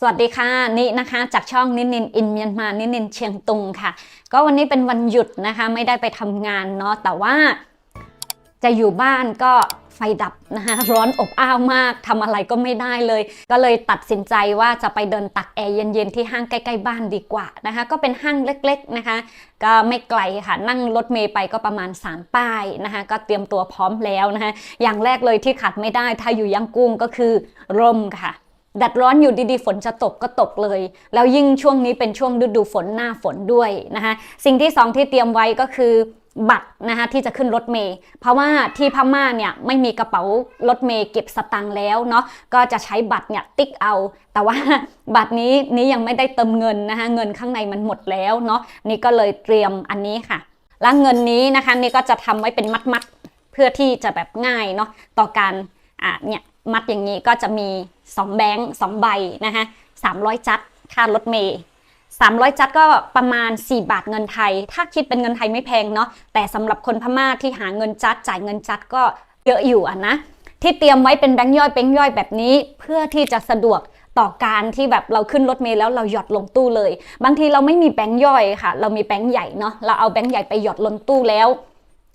สวัสดีค่ะนี่นะคะจากช่องนินนินอินเมียนมานินนินเชียงตุงค่ะ ก็วันนี้เป็นวันหยุดนะคะไม่ได้ไปทำงานเนาะแต่ว่าจะอยู่บ้านก็ไฟดับนะคะร้อนอบอ้าวมากทำอะไรก็ไม่ได้เลย ก็เลยตัดสินใจว่าจะไปเดินตักแอร์เย็นๆที่ห้างใกล้ๆบ้านดีกว่านะคะ ก็เป็นห้างเล็กๆนะคะ ก็ไม่ไกลค่ะนั่งรถเมย์ไปก็ประมาณ 3 ป้ายนะคะ ก็เตรียมตัวพร้อมแล้วนะคะอย่างแรกเลยที่ขาดไม่ได้ถ้าอยู่ยังกุ้งก็คือร่มค่ะ ดัดร้อนอยู่ดีๆ ฝนจะตกก็ตกเลย แล้วยิ่งช่วงนี้เป็นช่วงฤดูฝนหน้าฝนด้วยนะคะสิ่งที่สองที่เตรียมไว้ก็คือบัตรนะคะที่จะขึ้นรถเมย์เพราะว่าที่พม่าเนี่ยไม่มีกระเป๋ารถเมย์เก็บสตังค์แล้วเนาะก็จะใช้บัตรเนี่ยติ๊กเอา แต่ว่าบัตรนี้นี้ยังไม่ได้เติมเงินนะคะเงินข้างในมันหมดแล้วเนาะนี่ก็เลยเตรียมอันนี้ค่ะ แล้วเงินนี้นะคะนี่ก็จะทำไว้เป็นมัดๆเพื่อที่จะแบบง่ายเนาะต่อการอ่าเนี่ย มัดอย่างนี้ก็จะมี 2 แบงค์2ใบนะคะ300 จัดค่ารถเมย์300 จัดก็ประมาณ 4 บาทเงินไทย ถ้าคิดเป็นเงินไทยไม่แพงเนาะแต่สำหรับคนพม่าที่หาเงินจัดจ่ายเงินจัดก็เยอะอยู่อะนะที่เตรียมไว้เป็นแบงค์ย่อยแบงค์ย่อยแบบนี้เพื่อที่จะสะดวกต่อการที่แบบเราขึ้นรถเมล์แล้วเราหยอดลงตู้เลย บางทีเราไม่มีแบงค์ย่อยค่ะ เรามีแบงค์ใหญ่เนาะเราเอาแบงค์ใหญ่ไปหยอดลงตู้แล้ว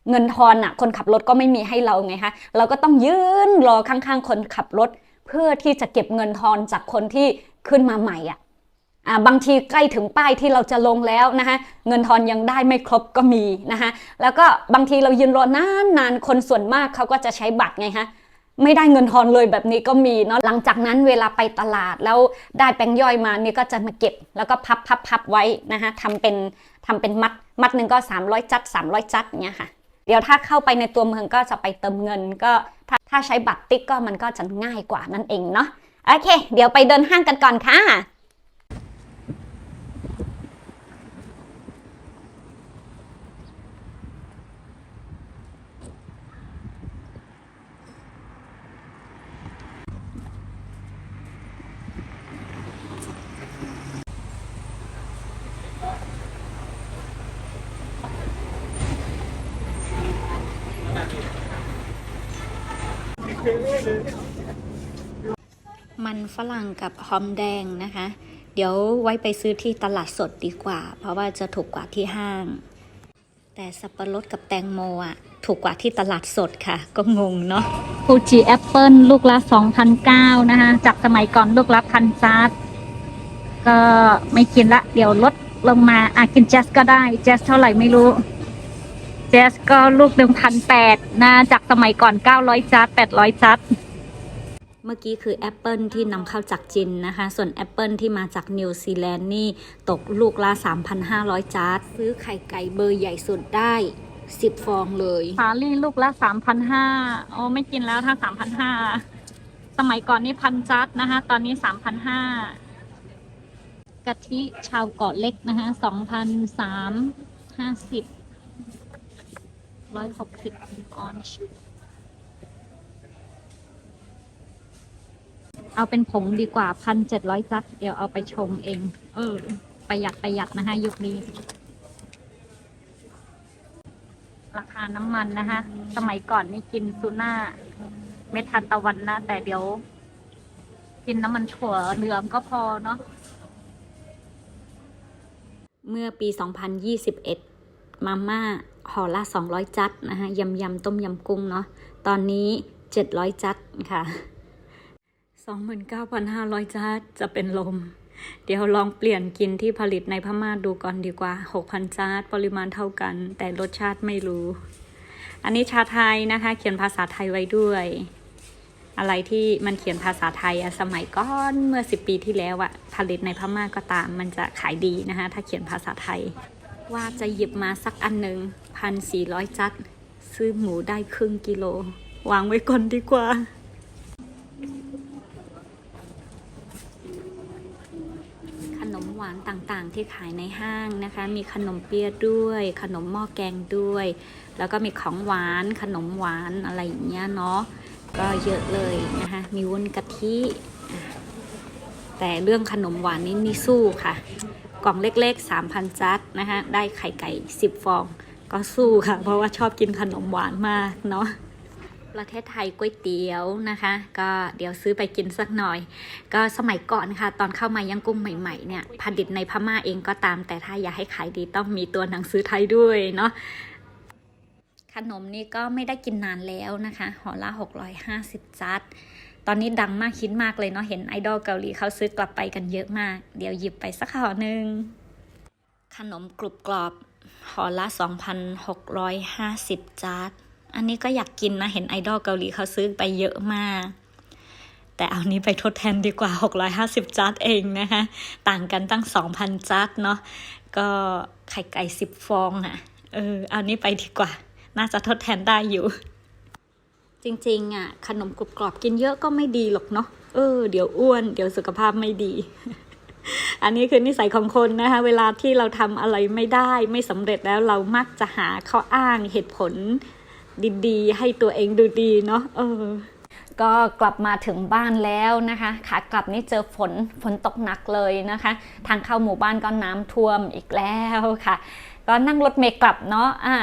เงินทอนอะคนขับรถก็ไม่มีให้เราไงคะเราก็ต้องยืนรอข้างๆ คนขับรถ เพื่อที่จะเก็บเงินทอนจากคนที่ขึ้นมาใหม่อะอ่าบางทีใกล้ถึงป้ายที่เราจะลงแล้วนะคะเงินทอนยังได้ไม่ครบก็มีนะคะแล้วก็บางทีเรายืนรอนานนานๆคนส่วนมากเขาก็จะใช้บัตรไงคะไม่ได้เงินทอนเลยแบบนี้ก็มีเนาะหลังจากนั้นเวลาไปตลาดแล้วได้แบงย่อยมานี่ก็จะมาเก็บ แล้วก็พับพับพับไว้นะคะทำเป็นทำเป็นมัด มัดหนึ่งก็ 300 จัด 300 จัดเนี้ยค่ะ เดี๋ยวถ้าเข้าไปในตัวเมืองก็จะไปเติมเงินก็ถ้าถ้าใช้บัตรติ๊กก็มันก็จะง่ายกว่านั่นเองเนาะโอเค เดี๋ยวไปเดินห้างกันก่อนค่ะ มันฝรั่งกับหอมแดงนะคะ เดี๋ยวไว้ไปซื้อที่ตลาดสดดีกว่า เพราะว่าจะถูกกว่าที่ห้าง แต่สับปะรดกับแตงโมอะ ถูกกว่าที่ตลาดสดค่ะ ก็งงเนาะฟูจิแอปเปิลลูกละ2,009นะคะ จากสมัยก่อนลูกละพันซาร์ก็ไม่กินละ เดี๋ยวลดลงมาอะกินแจสก็ได้แจสเท่าไหร่ไม่รู้ แจสก็ลูกหนึ่งพันแปดนะจากสมัยก่อน 900 จัด 800 จัด เมื่อกี้คือแอปเปิลที่นำเข้าจากจีนนะคะ ส่วนแอปเปิลที่มาจากนิวซีแลนด์นี่ตกลูกละ 3,500จาร์ดซื้อไข่ไก่เบอร์ใหญ่สุดได้ 10 ฟองเลยสาลี่ลูกละ 3,500อ๋อไม่กินแล้วถ้า 3,500 สมัยก่อนนี่พันจาร์ดนะคะ ตอนนี้ 3,500กะทิชาวเกาะเล็กนะคะ2,350 160ออนซ์เอาเป็นผงดีกว่าพันเจ็ดร้อยจัดเดี๋ยวเอาไปชงเอง เออ ประหยัดประหยัดนะคะยุคนี้ ราคาน้ำมันนะคะ สมัยก่อนนี่กินซูน่าเมทานตะวันนะ แต่เดี๋ยว กินน้ำมันถั่วเหลืองก็พอเนาะเมื่อปี 2021 มาม่า ห่อละ 200 จัดนะคะยำยำต้มยำกุ้งเนาะตอนนี้ 700 จัดค่ะ 29,500จาร์ดจะเป็นลม เดี๋ยวลองเปลี่ยนกินที่ผลิตในพม่าดูก่อนดีกว่า 6,000จาร์ดปริมาณเท่ากัน แต่รสชาติไม่รู้ อันนี้ชาไทยนะคะ เขียนภาษาไทยไว้ด้วย อะไรที่มันเขียนภาษาไทยอะสมัยก่อนเมื่อ 10 ปีที่แล้วอะผลิตในพม่าก็ตาม มันจะขายดีนะคะถ้าเขียนภาษาไทย ว่าจะหยิบมาสักอันหนึ่งพันสี่ร้อยจัด ซื้อหมูได้ครึ่งกิโล วางไว้ก่อนดีกว่า ขนมหวานต่างๆ ที่ขายในห้างนะคะ มีขนมเปี๊ยะด้วย ขนมหม้อแกงด้วย แล้วก็มีของหวานขนมหวานอะไรอย่างเงี้ยเนาะก็เยอะเลยนะคะ มีวุ้นกะทิแต่เรื่องขนมหวานนี่นี่สู้ค่ะ กล่องเล็กๆ 3,000 จัดนะคะได้ไข่ไก่ 10 ฟอง ก็สู้ค่ะ เพราะว่าชอบกินขนมหวานมากเนาะประเทศไทยก๋วยเตี๋ยวนะคะ ก็เดี๋ยวซื้อไปกินสักหน่อย ก็สมัยก่อนค่ะ ตอนเข้ามายังกุ้งใหม่ๆเนี่ยผลิตในพม่าเองก็ตาม แต่ถ้าอยากให้ขายดีต้องมีตัวหนังสือไทยด้วยเนาะขนมนี่ก็ไม่ได้กินนานแล้วนะคะห่อละ650 จัด ตอนนี้ดังมากคิดมากเลยเนาะเห็นไอดอลเกาหลีเขาซื้อกลับไปกันเยอะมาก เดี๋ยวหยิบไปสักห่อหนึ่งขนมกรุบกรอบห่อละ 2,650จัดอันนี้ก็อยากกินนะ เห็นไอดอลเกาหลีเขาซื้อไปเยอะมาก แต่เอานี้ไปทดแทนดีกว่า 650จัดเองนะคะ ต่างกันตั้ง 2,000จัดเนาะ ก็ไข่ไก่ 10 ฟองอะ่ะ เออ เอานี้ไปดีกว่า น่าจะทดแทนได้อยู่ จริงๆอะขนมกรุบกรอบกินเยอะก็ไม่ดีหรอกเนาะเออเดี๋ยวอ้วน เดี๋ยวสุขภาพไม่ดี อันนี้คือนิสัยของคนนะคะ เวลาที่เราทำอะไรไม่ได้ไม่สำเร็จแล้วเรามักจะหาข้ออ้างเหตุผลดี ๆ ให้ตัวเองดูดีเนาะเออก็กลับมาถึงบ้านแล้วนะคะขากลับนี่เจอฝนฝนตกหนักเลยนะคะ ทางเข้าหมู่บ้านก็น้ำท่วมอีกแล้วค่ะ ก็นั่งรถเมล์กลับเนาะอ่า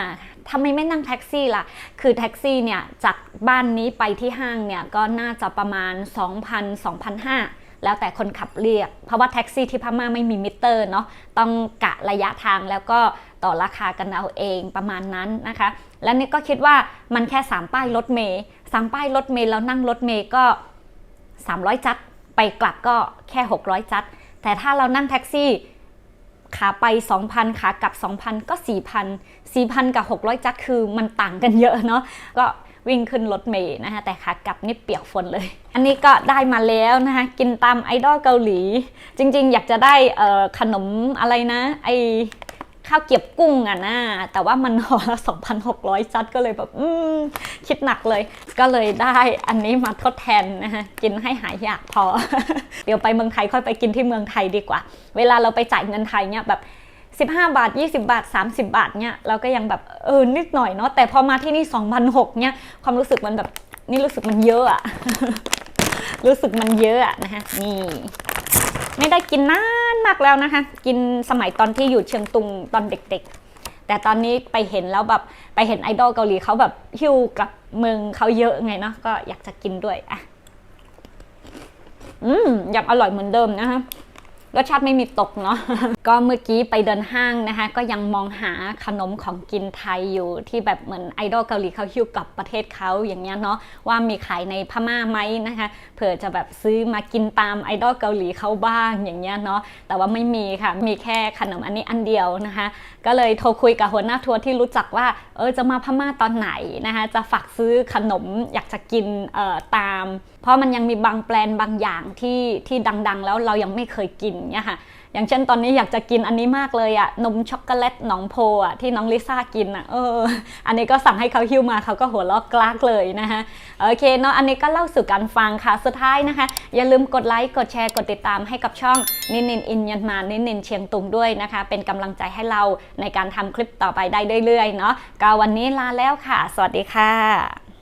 ทำไมไม่นั่งแท็กซี่ล่ะ คือแท็กซี่เนี่ยจากบ้านนี้ไปที่ห้างเนี่ยก็น่าจะประมาณ 2,000 2,500แล้วแต่คนขับเรียก เพราะว่าแท็กซี่ที่พม่าไม่มีมิเตอร์เนาะ ต้องกะระยะทางแล้วก็ต่อราคากันเอาเองประมาณนั้นนะคะ แล้วนี่ก็คิดว่ามันแค่ 3 ป้ายรถเมย์สามป้ายรถเมย์แล้วนั่งรถเมย์ก็ 300 จัด ไปกลับก็แค่ 600 จัด แต่ถ้าเรานั่งแท็กซี่ ขาไป 2,000ขากลับ 2,000 ก็ 4,000 4,000 กับ 600 จักคือมันต่างกันเยอะเนาะก็วิ่งขึ้นรถเมย์นะคะแต่ขากลับนี่เปียกฝนเลย อันนี้ก็ได้มาแล้วนะคะกินตามไอดอลเกาหลี จริงๆ อยากจะได้ขนมอะไรนะไอ ข้าวเกี๊ยบกุ้งอะนะแต่ว่ามันห่อละ2,600 จัดก็เลยแบบอืมคิดหนักเลย ก็เลยได้อันนี้มาทดแทนนะคะกินให้หายอยากพอ เดี๋ยวไปเมืองไทยค่อยไปกินที่เมืองไทยดีกว่า เวลาเราไปจ่ายเงินไทยเนี่ยแบบ15 บาท 20 บาท 30 บาทเนี่ยเราก็ยังแบบเออนิดหน่อยเนาะแต่พอมาที่นี่2,600เนี่ยความรู้สึกมันแบบนี่รู้สึกมันเยอะอะรู้สึกมันเยอะอะนะคะนี่ ไม่ได้กินนาน มากแล้วนะคะ กินสมัยตอนที่อยู่เชียงตุงตอนเด็กๆ แต่ตอนนี้ไปเห็นแล้วแบบไปเห็นไอดอลเกาหลีเขาแบบหิ้วกลับเมืองเขาเยอะไงเนาะก็อยากจะกินด้วยอะอืมยังอร่อยเหมือนเดิมนะคะ รสชาติไม่มีตกเนาะ ก็เมื่อกี้ไปเดินห้างนะคะ ก็ยังมองหาขนมของกินไทยอยู่ที่แบบเหมือนไอดอลเกาหลีเขาหิ้วกลับประเทศเขาอย่างเงี้ยเนาะว่ามีขายในพม่าไหมนะคะเผื่อจะแบบซื้อมากินตามไอดอลเกาหลีเขาบ้างอย่างเงี้ยเนาะแต่ว่าไม่มีค่ะมีแค่ขนมอันนี้อันเดียวนะคะ ก็เลยโทรคุยกับหัวหน้าทัวร์ที่รู้จักว่าเออจะมาพม่าตอนไหนนะคะจะฝากซื้อขนมอยากจะกินเอ่อตาม เพราะมันยังมีบางแปลนบางอย่างที่ที่ดังๆ แล้วเรายังไม่เคยกินเนี่ยค่ะอย่างเช่นตอนนี้อยากจะกินอันนี้มากเลยอะนมช็อกโกแลตหนองโพอะที่น้องลิซ่ากินอะเออ อันนี้ก็สั่งให้เขาหิ้วมาเขาก็หัวเราะกลากเลยนะคะโอเคเนาะอันนี้ก็เล่าสู่กันฟังค่ะสุดท้ายนะคะ อย่าลืมกดไลค์กดแชร์กดติดตามให้กับช่องนินนินอินยันมานินนินเชียงตุงด้วยนะคะ เป็นกำลังใจให้เราในการทำคลิปต่อไปได้เรื่อยๆเนาะก็วันนี้ลาแล้วค่ะ สวัสดีค่ะ